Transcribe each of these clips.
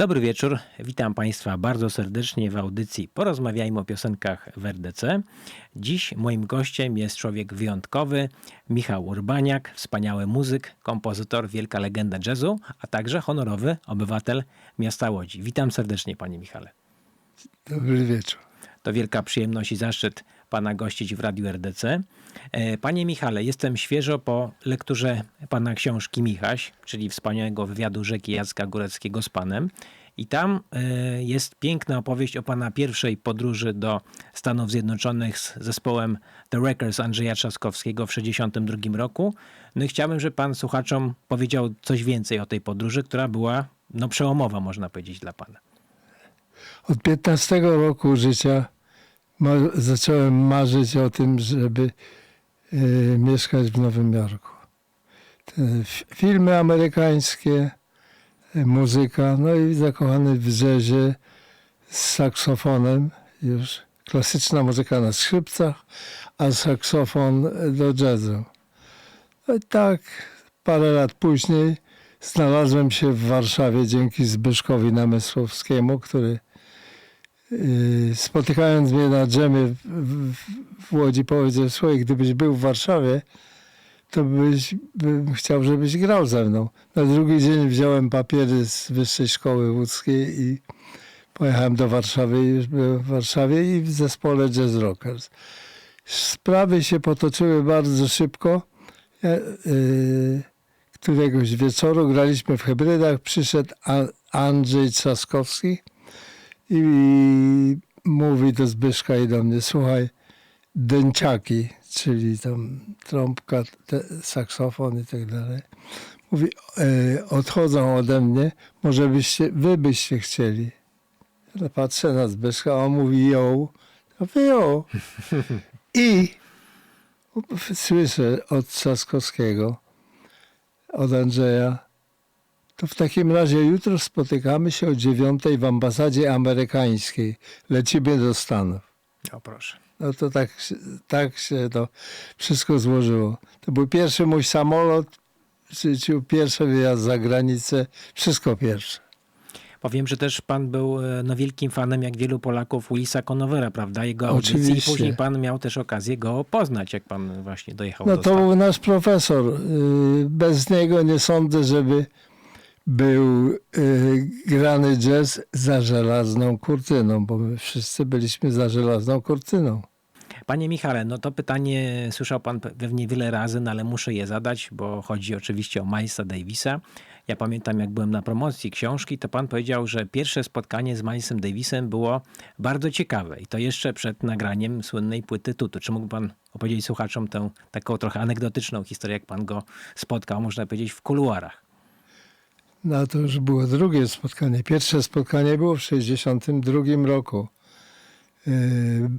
Dobry wieczór, witam Państwa bardzo serdecznie w audycji Porozmawiajmy o piosenkach w RDC. Dziś moim gościem jest człowiek wyjątkowy, Michał Urbaniak, wspaniały muzyk, kompozytor, wielka legenda jazzu, a także honorowy obywatel miasta Łodzi. Witam serdecznie Panie Michale. Dobry wieczór. To wielka przyjemność i zaszczyt Pana gościć w Radiu RDC. E, Panie Michale, jestem świeżo po lekturze Pana książki Michaś, czyli wspaniałego wywiadu rzeki Jacka Góreckiego z Panem. I tam e, jest piękna opowieść o Pana pierwszej podróży do Stanów Zjednoczonych z zespołem The Wreckers Andrzeja Trzaskowskiego w 1962 roku. No i chciałbym, żeby Pan słuchaczom powiedział coś więcej o tej podróży, która była no, przełomowa, można powiedzieć, dla Pana. Od 15 roku życia zacząłem marzyć o tym, żeby e, mieszkać w Nowym Jorku. Filmy amerykańskie, e, muzyka, no i zakochany w jazzie z saksofonem już. Klasyczna muzyka na skrzypcach, a saksofon do jazzu. No i tak parę lat później znalazłem się w Warszawie dzięki Zbyszkowi Namysłowskiemu, który spotykając mnie na dżemie w, Łodzi powiedział, słuchaj, gdybyś był w Warszawie, to byś, bym chciał, żebyś grał ze mną. Na drugi dzień wziąłem papiery z Wyższej Szkoły Łódzkiej i pojechałem do Warszawy już byłem w Warszawie i w zespole Jazz Rockers. Sprawy się potoczyły bardzo szybko. Ja, yy, któregoś wieczoru graliśmy w hybrydach, przyszedł Andrzej Trzaskowski i mówi do Zbyszka i do mnie, słuchaj, dęciaki, czyli tam trąbka, te, saksofon i tak dalej. Mówi, e, odchodzą ode mnie, może byście, wy byście chcieli. Ja patrzę na Zbyszka, on mówi, ją, a wy ją. I słyszę od Trzaskowskiego, od Andrzeja, to w takim razie jutro spotykamy się o dziewiątej w ambasadzie amerykańskiej. Lecimy do Stanów. O proszę. No to tak, się- tak się to wszystko złożyło. To był pierwszy mój samolot w życiu, pierwszy wyjazd za granicę, wszystko pierwsze. Powiem, że też pan był e, no, wielkim fanem, jak wielu Polaków, Willisa Conovera, prawda? Jego audycji. I Oczywiście. później pan miał też okazję go poznać, jak pan właśnie dojechał No do to Stanów. był nasz profesor. Yy, Bez niego nie sądzę, żeby był yy, grany jazz za żelazną kurtyną, bo my wszyscy byliśmy za żelazną kurtyną. Panie Michale, no to pytanie słyszał pan pe- pewnie wiele razy, no ale muszę je zadać, bo chodzi oczywiście o Milesa Davisa. Ja pamiętam, jak byłem na promocji książki, to pan powiedział, że pierwsze spotkanie z Milesem Davisem było bardzo ciekawe i to jeszcze przed nagraniem słynnej płyty Tutu. Czy mógłby pan opowiedzieć słuchaczom tę taką trochę anegdotyczną historię, jak pan go spotkał, można powiedzieć, w kuluarach? No to już było drugie spotkanie. Pierwsze spotkanie było w 1962 roku. Yy,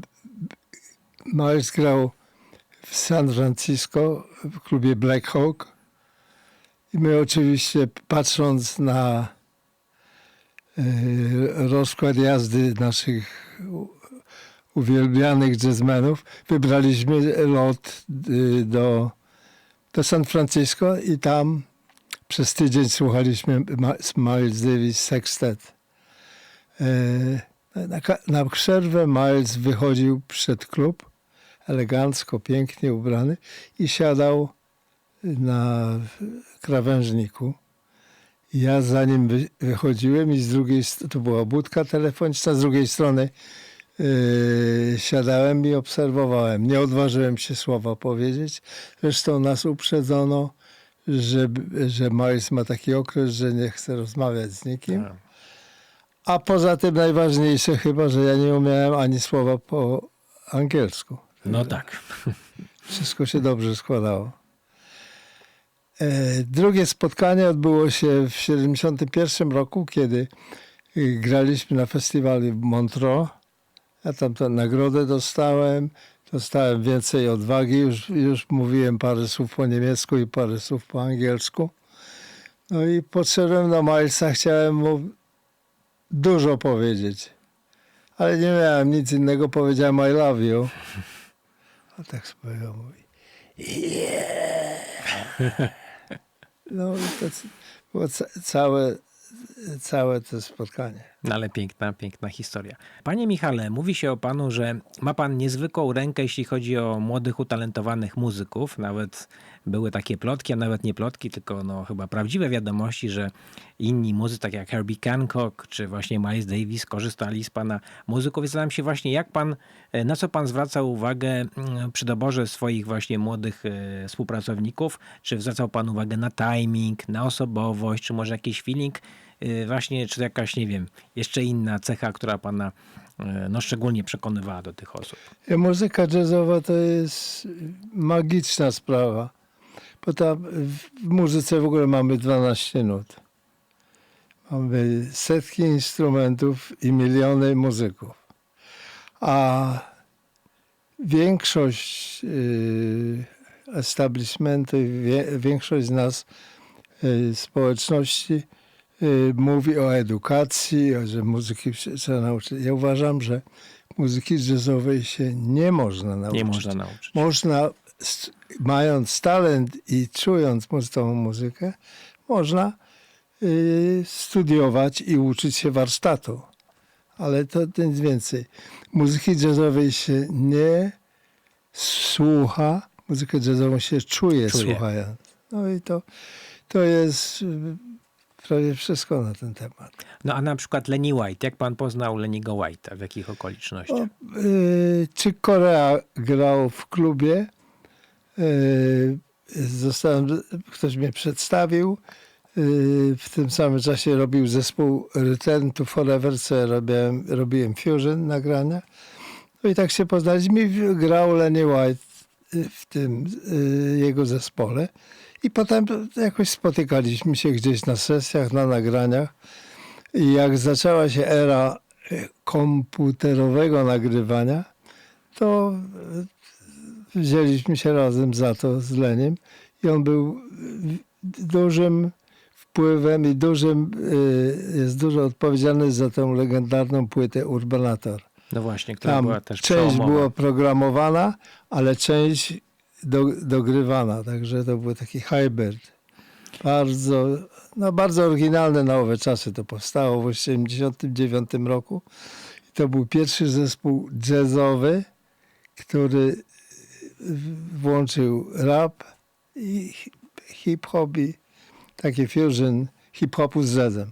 Miles grał w San Francisco w klubie Black Hawk. I my oczywiście patrząc na yy, rozkład jazdy naszych uwielbianych jazzmenów, wybraliśmy lot yy, do, do San Francisco i tam przez tydzień słuchaliśmy Miles Davis Sextet. E, Na, na przerwę Miles wychodził przed klub, elegancko, pięknie ubrany i siadał na krawężniku. Ja za nim wy- wychodziłem i z drugiej to była budka telefoniczna, z drugiej strony e, siadałem i obserwowałem. Nie odważyłem się słowa powiedzieć. Zresztą nas uprzedzono, że, że ma taki okres, że nie chce rozmawiać z nikim. Tak. A poza tym najważniejsze chyba, że ja nie umiałem ani słowa po angielsku. No tak. Wszystko się dobrze składało. E, drugie spotkanie odbyło się w 1971 roku, kiedy y, graliśmy na festiwalu w Montreux. Ja tam tę nagrodę dostałem. Dostałem więcej odwagi. Już, już mówiłem parę słów po niemiecku i parę słów po angielsku. No i podszedłem do Milesa. Chciałem mu dużo powiedzieć. Ale nie miałem nic innego. Powiedziałem I love you. A tak spojrzał, mówi yeah. No i to było ca- całe, całe to spotkanie. No ale piękna, piękna historia. Panie Michale, mówi się o panu, że ma pan niezwykłą rękę, jeśli chodzi o młodych, utalentowanych muzyków. Nawet były takie plotki, a nawet nie plotki, tylko no, chyba prawdziwe wiadomości, że inni muzycy, tak jak Herbie Hancock czy właśnie Miles Davis, korzystali z pana muzyków. Zastanawiam się właśnie, jak pan, e, na co pan zwracał uwagę mm, przy doborze swoich właśnie młodych e, współpracowników? Czy zwracał pan uwagę na timing, na osobowość, czy może jakiś feeling? Y, właśnie, czy jakaś, nie wiem, jeszcze inna cecha, która pana no, szczególnie przekonywała do tych osób. Muzyka jazzowa to jest magiczna sprawa. Bo tam w muzyce w ogóle mamy 12 nut. Mamy setki instrumentów i miliony muzyków. A większość yy, establishmentu, większość z nas, yy, społeczności, yy, mówi o edukacji, o, że muzyki się trzeba nauczyć. Ja uważam, że muzyki jazzowej się nie można nauczyć. Nie można nauczyć. Można, mając talent i czując mu- tą muzykę, można y, studiować i uczyć się warsztatu. Ale to nic więcej. Muzyki jazzowej się nie słucha, muzykę jazzową się czuje, Czuje. słuchając. No i to, to jest y, prawie wszystko na ten temat. No a na przykład Lenny White. Jak pan poznał Leniego White'a? W jakich okolicznościach? O, y, czy Korea grał w klubie? Y, zostałem, ktoś mnie przedstawił. Y, w tym samym czasie robił zespół Return to Forever, co ja robiłem, robiłem Fusion nagrania. No i tak się poznaliśmy. Grał Lenny White y, w tym jego zespole. I potem jakoś spotykaliśmy się gdzieś na sesjach, na nagraniach. I jak zaczęła się era e, komputerowego nagrywania, to e, wzięliśmy się razem za to z Leniem i on był dużym wpływem i dużym, e, jest dużo odpowiedzialny za tę legendarną płytę Urbanator. No właśnie, która Tam była też część przełomowa. była programowana, ale część do, dogrywana, także to był taki hybrid. Bardzo, no bardzo oryginalne na owe czasy to powstało w 1989 roku. I to był pierwszy zespół jazzowy, który włączył rap i hi- hip-hop i taki fusion hip-hopu z jazzem.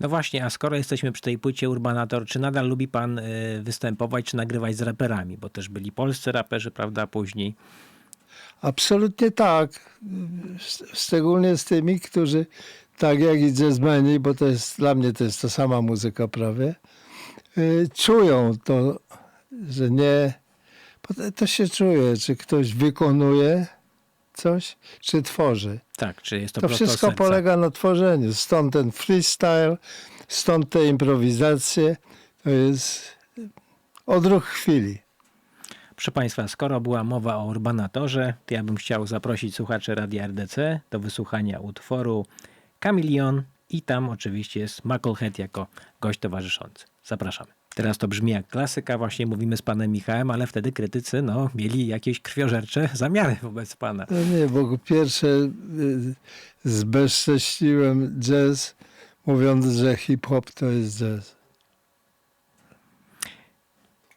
No właśnie, a skoro jesteśmy przy tej płycie Urbanator, czy nadal lubi pan y, występować, czy nagrywać z raperami? Bo też byli polscy raperzy, prawda, później. Absolutnie tak. Sz- Szczególnie z tymi, którzy tak jak i jazzmeni, bo to jest dla mnie to jest to sama muzyka prawie, y, czują to, że nie. To- się czuje, czy ktoś wykonuje coś, czy tworzy. Tak, czy jest to, To wszystko serca? polega na tworzeniu. Stąd ten freestyle, stąd te improwizacje. To jest odruch chwili. Proszę Państwa, skoro była mowa o Urbanatorze, to ja bym chciał zaprosić słuchaczy Radia RDC do wysłuchania utworu Kamilion i tam oczywiście jest Mucklehead jako gość towarzyszący. Zapraszamy. Teraz to brzmi jak klasyka, właśnie mówimy z panem Michałem, ale wtedy krytycy no, mieli jakieś krwiożercze zamiary wobec pana. No nie, bo pierwsze y, zbezcześciłem jazz, mówiąc, że hip-hop to jest jazz.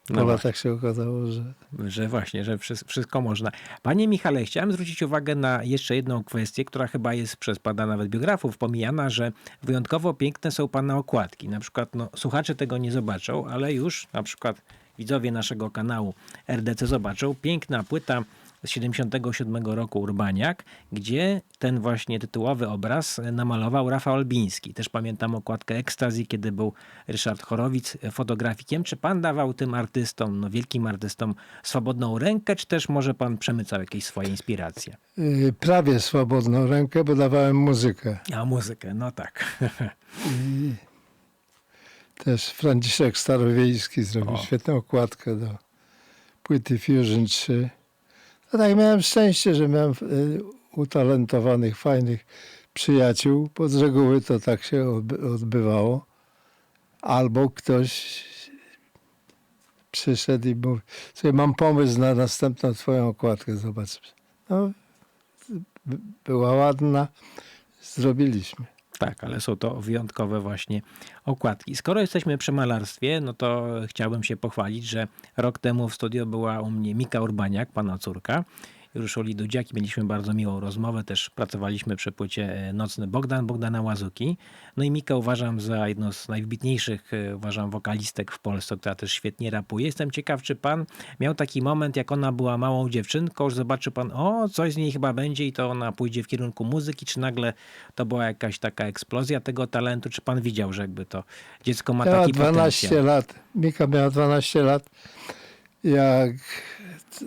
No latach się okazało, że Że właśnie, że wszy- wszystko można. Panie Michale, chciałem zwrócić uwagę na jeszcze jedną kwestię, która chyba jest przez pana nawet biografów pomijana, że wyjątkowo piękne są pana okładki. Na przykład, no, słuchacze tego nie zobaczą, ale już na przykład widzowie naszego kanału RDC zobaczą. Piękna płyta z 77 roku Urbaniak, gdzie ten właśnie tytułowy obraz namalował Rafał Albiński. Też pamiętam okładkę Ekstazji, kiedy był Ryszard Chorowic fotografikiem. Czy pan dawał tym artystom, no wielkim artystom, swobodną rękę, czy też może pan przemycał jakieś swoje inspiracje? y, prawie swobodną rękę, bo dawałem muzykę. A muzykę, no tak. I też Franciszek Starowiejski zrobił O. świetną okładkę do płyty Fusion 3. No tak, miałem szczęście, że miałem y, utalentowanych, fajnych przyjaciół, bo z reguły to tak się odby- odbywało. Albo ktoś przyszedł i mówi, słuchaj, mam pomysł na następną twoją okładkę, zobacz. No, by- była ładna, zrobiliśmy. Tak, ale są to wyjątkowe właśnie okładki. Skoro jesteśmy przy malarstwie, no to chciałbym się pochwalić, że rok temu w studio była u mnie Mika Urbaniak, pana córka. I Ruszuli Dudziak i mieliśmy bardzo miłą rozmowę. Też pracowaliśmy przy płycie e, Nocny Bogdan, Bogdana Łazuki. No i Mika uważam za jedną z najwybitniejszych, e, uważam, wokalistek w Polsce, która też świetnie rapuje. Jestem ciekaw, czy pan miał taki moment, jak ona była małą dziewczynką, że zobaczy pan, o, coś z niej chyba będzie i to ona pójdzie w kierunku muzyki, czy nagle to była jakaś taka eksplozja tego talentu, czy pan widział, że jakby to dziecko ma Miała taki 12 potencjał? lat. Mika miała 12 lat. Jak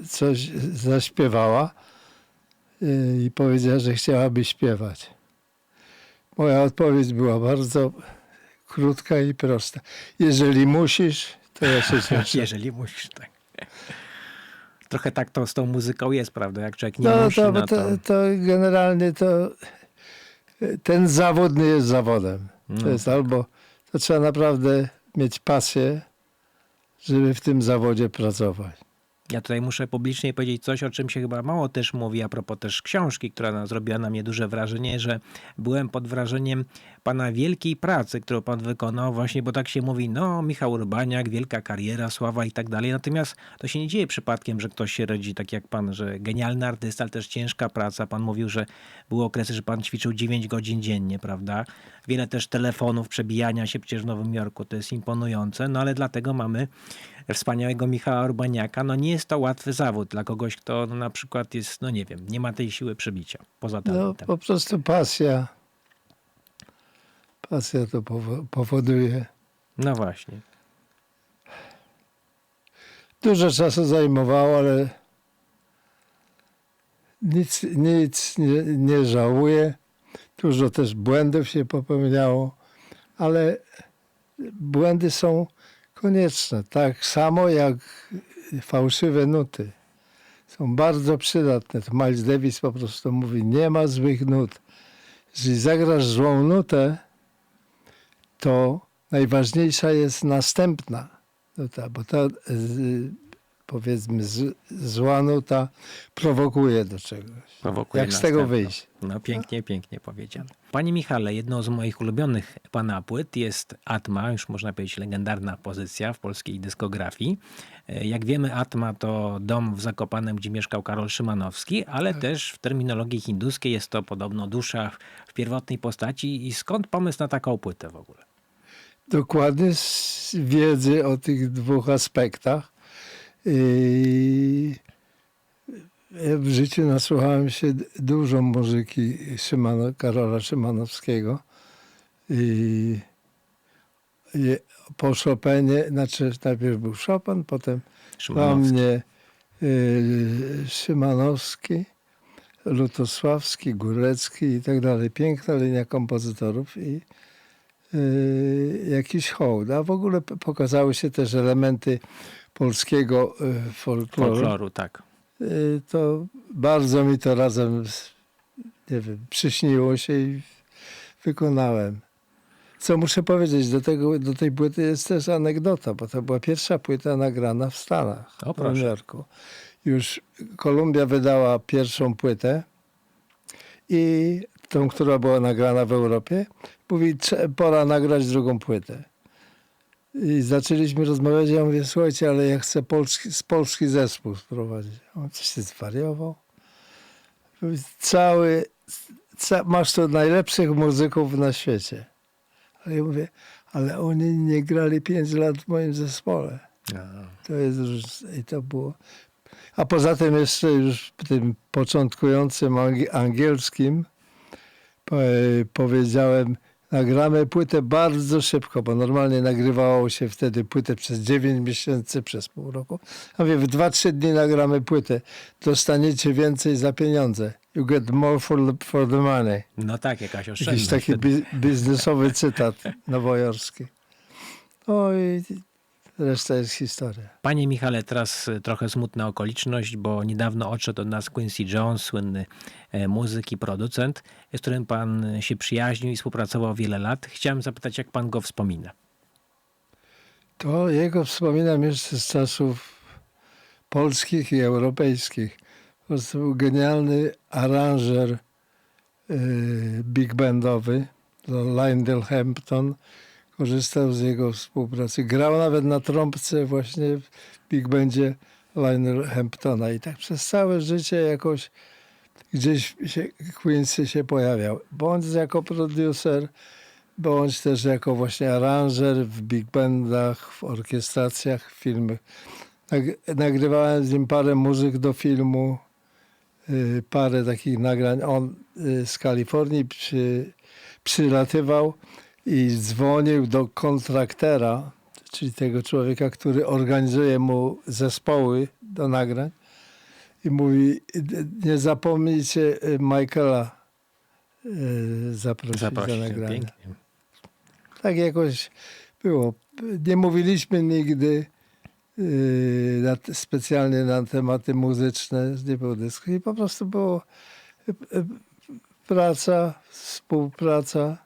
coś zaśpiewała yy, i powiedziała, że chciałaby śpiewać. Moja odpowiedź była bardzo krótka i prosta. Jeżeli musisz, to ja się cieszę. Jeżeli musisz, tak. Trochę tak to z tą muzyką jest, prawda? Jak człowiek nie No musi, to, no to, to... to generalnie to ten zawód nie jest zawodem. To No jest albo to trzeba naprawdę mieć pasję, żeby w tym zawodzie pracować. Ja tutaj muszę publicznie powiedzieć coś, o czym się chyba mało też mówi, a propos też książki, która zrobiła na mnie duże wrażenie, że byłem pod wrażeniem pana wielkiej pracy, którą pan wykonał, właśnie, bo tak się mówi, no, Michał Urbaniak, wielka kariera, sława i tak dalej. Natomiast to się nie dzieje przypadkiem, że ktoś się rodzi tak jak pan, że genialny artysta, ale też ciężka praca. Pan mówił, że były okresy, że pan ćwiczył 9 godzin dziennie, prawda? Wiele też telefonów, przebijania się przecież w Nowym Jorku, to jest imponujące, no ale dlatego mamy wspaniałego Michała Urbaniaka. No nie jest to łatwy zawód dla kogoś, kto no, na przykład jest, no nie wiem, nie ma tej siły przebicia poza No, talentem. po prostu pasja. Pasja to powo- powoduje. No właśnie. Dużo czasu zajmowało, ale nic, nic nie, nie żałuję. Dużo też błędów się popełniało, ale błędy są konieczne. Tak samo jak fałszywe nuty. Są bardzo przydatne. To Miles Davis po prostu mówi, nie ma złych nut. Jeżeli zagrasz złą nutę, to najważniejsza jest następna nuta, bo ta y, powiedzmy z, zła nuta prowokuje do czegoś. Prowokuje Jak z tego wyjść? No pięknie, pięknie powiedziane. Panie Michale, jedną z moich ulubionych pana płyt jest Atma, już można powiedzieć legendarna pozycja w polskiej dyskografii. E, Jak wiemy, Atma to dom w Zakopanem, gdzie mieszkał Karol Szymanowski, ale też w terminologii hinduskiej jest to podobno dusza w pierwotnej postaci. I skąd pomysł na taką płytę w ogóle? Dokładnie z wiedzy o tych dwóch aspektach. I ja w życiu nasłuchałem się dużo muzyki Szymano, Karola Szymanowskiego. I, i po Chopinie, znaczy najpierw był Chopin, potem Szymanowski. mnie y, Szymanowski, Lutosławski, Górecki i tak dalej. Piękna linia kompozytorów i y, jakiś hołd. A w ogóle pokazały się też elementy polskiego y, folkloru. Folkloru, tak. Y, to bardzo mi to razem, z, nie wiem, przyśniło się i wykonałem. Co muszę powiedzieć, do, tego, do tej płyty jest też anegdota, bo to była pierwsza płyta nagrana w Stanach, O, w Nowym. Jorku. Już Kolumbia wydała pierwszą płytę i tą, która była nagrana w Europie, mówi, "Trze- pora nagrać drugą płytę. I zaczęliśmy rozmawiać, ja mówię, słuchajcie, ale ja chcę polski, z polski zespół sprowadzić. On coś się zwariował. Cały, ca, masz tu najlepszych muzyków na świecie. Ale ja mówię, ale oni nie grali 5 lat w moim zespole. To jest i to było. A poza tym jeszcze już w tym początkującym angi- angielskim po, powiedziałem, nagramy płytę bardzo szybko, bo normalnie nagrywało się wtedy płytę przez 9 miesięcy, przez pół roku. A mówię, w 2-3 dni nagramy płytę. Dostaniecie więcej za pieniądze. You get more for, the- for the money. No tak, jakaś oszczędność. Jakiś taki bi- biznesowy cytat nowojorski. No i reszta jest historia. Panie Michale, teraz e, trochę smutna okoliczność, bo niedawno odszedł od nas Quincy Jones, słynny e, muzyk i producent, z którym pan e, się przyjaźnił i współpracował wiele lat. Chciałem zapytać, jak pan go wspomina? To jego wspominam jeszcze z czasów polskich i europejskich. Po prostu był genialny aranżer big bandowy. Lionel Hampton korzystał z jego współpracy. Grał nawet na trąbce właśnie w Big Bandzie Lionel Hamptona i tak przez całe życie jakoś gdzieś się Quincy się pojawiał. Bądź jako producer, bądź też jako właśnie aranżer w big bandach, w orkiestracjach, w filmach. Nag- nagrywałem z nim parę muzyk do filmu, y, parę takich nagrań. On y, z Kalifornii przy, przylatywał i dzwonił do kontraktera, czyli tego człowieka, który organizuje mu zespoły do nagrań i mówi, nie zapomnijcie y, Michaela y, zaprosić, do nagrania. pięknie. Tak jakoś było. Nie mówiliśmy nigdy te- specjalnie na tematy muzyczne, nie było dyskusji. Po prostu było y, y, praca, współpraca.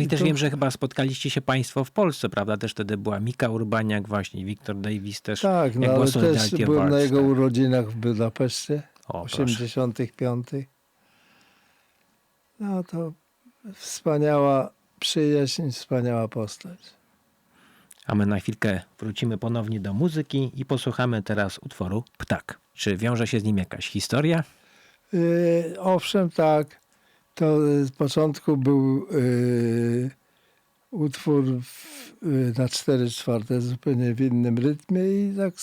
I I też to- wiem, że chyba spotkaliście się państwo w Polsce, prawda? Też wtedy była Mika Urbaniak właśnie, Wiktor Davis też. Tak, no ale też byłem na jego tak. urodzinach w Budapeszcie O, w proszę. 85. No to wspaniała przyjaźń, wspaniała postać. A my na chwilkę wrócimy ponownie do muzyki i posłuchamy teraz utworu Ptak. Czy wiąże się z nim jakaś historia? Yy, owszem, tak. To y, z początku był yy, utwór w, yy, na 4 czwarte, zupełnie w innym rytmie i tak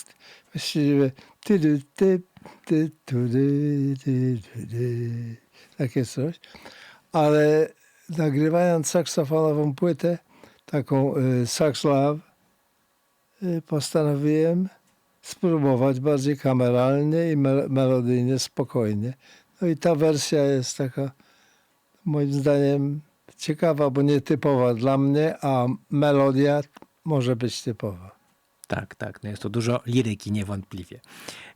właściwie ty, ty, ty, ty, tu, dy, ty, dy, takie coś. Ale nagrywając saksofonową płytę, taką yy, Sax Love, yy, postanowiłem spróbować bardziej kameralnie i me- melodyjnie, spokojnie. No i ta wersja jest taka, moim zdaniem, ciekawa, bo nietypowa dla mnie, a melodia może być typowa. Tak, tak. No jest to dużo liryki niewątpliwie.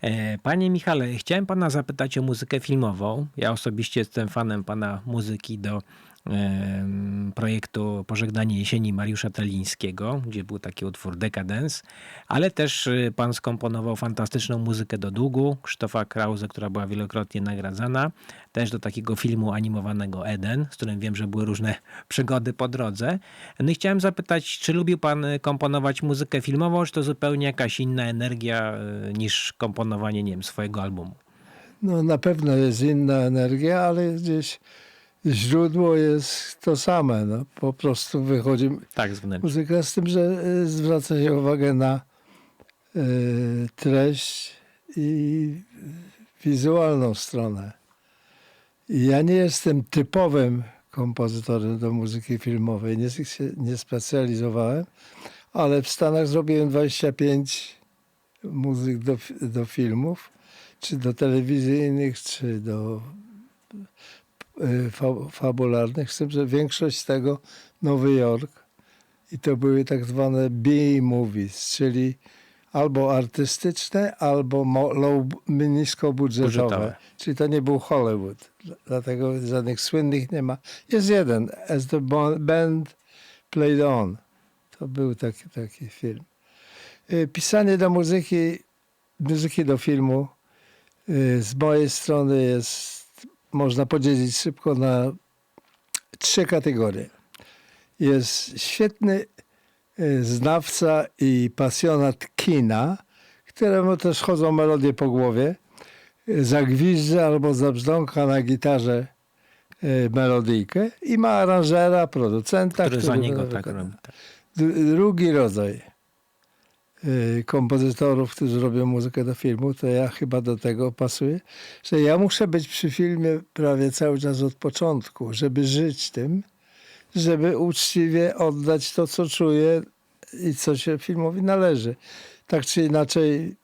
E, Panie Michale, chciałem pana zapytać o muzykę filmową. Ja osobiście jestem fanem pana muzyki do projektu Pożegnanie jesieni Mariusza Telińskiego, gdzie był taki utwór Decadence, ale też y, pan skomponował fantastyczną muzykę do długu Krzysztofa Krause, która była wielokrotnie nagradzana, też do takiego filmu animowanego Eden, z którym wiem, że były różne przygody po drodze. No i chciałem zapytać, czy lubił pan y, komponować muzykę filmową, czy to zupełnie jakaś inna energia y, niż komponowanie, nie wiem, swojego albumu? No na pewno jest inna energia, ale gdzieś źródło jest to same. No. Po prostu wychodzi Tak, z muzyka z tym, że y, zwraca się uwagę na y, treść i wizualną stronę. I ja nie jestem typowym kompozytorem do muzyki filmowej, nie, się nie specjalizowałem, ale w Stanach zrobiłem 25 muzyk do, do filmów, czy do telewizyjnych, czy do fabularnych, z tym, że większość z tego Nowy Jork i to były tak zwane B-movies, czyli albo artystyczne, albo low, niskobudżetowe. Budżetowe. Czyli to nie był Hollywood. Dla- Dlatego żadnych słynnych nie ma. Jest jeden, As the Band Played On. To był taki, taki film. Y, Pisanie do muzyki, muzyki do filmu y, z mojej strony jest, można podzielić szybko na trzy kategorie. Jest świetny y, znawca i pasjonat kina, któremu też chodzą melodie po głowie. Zagwizdza albo zabrzdąka na gitarze y, melodyjkę i ma aranżera, producenta, Który za który niego to tak robi. Tak. Drugi rodzaj kompozytorów, którzy robią muzykę do filmu, to ja chyba do tego pasuję, że ja muszę być przy filmie prawie cały czas od początku, żeby żyć tym, żeby uczciwie oddać to, co czuję i co się filmowi należy. Tak czy inaczej,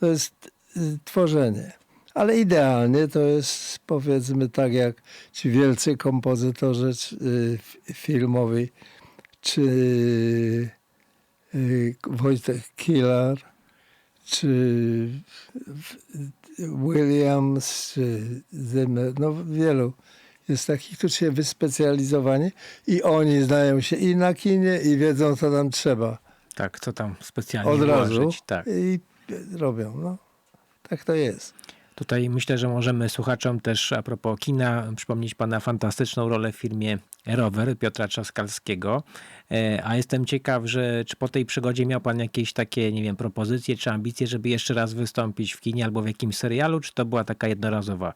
to jest y, tworzenie. Ale idealnie to jest, powiedzmy, tak jak ci wielcy kompozytorzy y, filmowi, czy y, Wojtek Kilar, czy Williams, czy Zimmer, no wielu jest takich, którzy się wyspecjalizowani i oni znają się i na kinie i wiedzą, co tam trzeba. tak, co tam specjalnie Od razu. Tak. i robią. No. Tak to jest. Tutaj myślę, że możemy słuchaczom też a propos kina przypomnieć pana fantastyczną rolę w filmie Rower Piotra Trzaskalskiego. E, A jestem ciekaw, że czy po tej przygodzie miał pan jakieś takie, nie wiem, propozycje czy ambicje, żeby jeszcze raz wystąpić w kinie albo w jakimś serialu, czy to była taka jednorazowa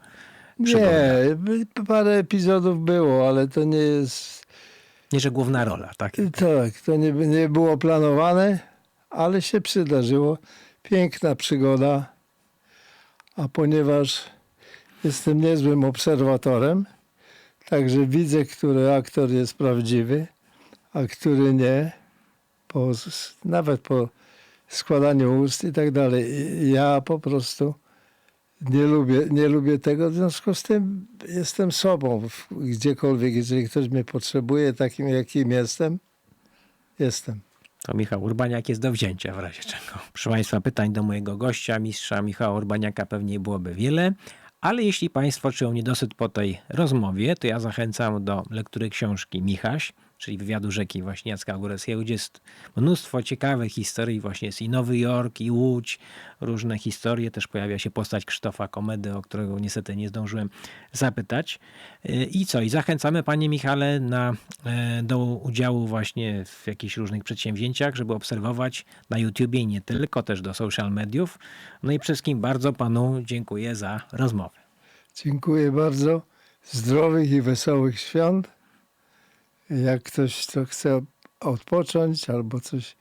przygoda? Nie, parę epizodów było, ale to nie jest. Nie, że główna rola, tak? Tak, to nie, nie było planowane, ale się przydarzyło. Piękna przygoda. A ponieważ jestem niezłym obserwatorem, także widzę, który aktor jest prawdziwy, a który nie, po, nawet po składaniu ust i tak dalej. Ja po prostu nie lubię, nie lubię tego, w związku z tym jestem sobą gdziekolwiek. Jeżeli ktoś mnie potrzebuje takim, jakim jestem, jestem. To Michał Urbaniak jest do wzięcia w razie czego. Proszę Państwa, pytań do mojego gościa, mistrza Michała Urbaniaka pewnie byłoby wiele, ale jeśli Państwo czują niedosyt po tej rozmowie, to ja zachęcam do lektury książki Michaś, czyli wywiadu rzeki właśnie Jacka Góreckiego, gdzie jest mnóstwo ciekawych historii, właśnie jest i Nowy Jork, i Łódź, różne historie. Też pojawia się postać Krzysztofa Komedy, o którego niestety nie zdążyłem zapytać. Yy, I co? I zachęcamy Panie Michale na, e, do udziału właśnie w jakichś różnych przedsięwzięciach, żeby obserwować na YouTubie i nie tylko, też do social mediów. No i wszystkim bardzo Panu dziękuję za rozmowę. Dziękuję bardzo. Zdrowych i wesołych świąt. Jak ktoś to chce odpocząć albo coś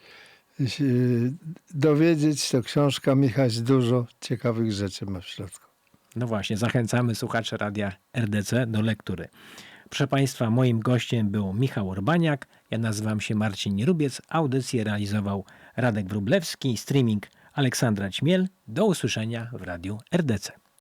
dowiedzieć, to książka Michaś dużo ciekawych rzeczy ma w środku. No właśnie, zachęcamy słuchaczy radia RDC do lektury. Proszę Państwa, moim gościem był Michał Urbaniak. Ja nazywam się Marcin Nierubiec. Audycję realizował Radek Wróblewski, streaming Aleksandra Ćmiel. Do usłyszenia w radiu RDC.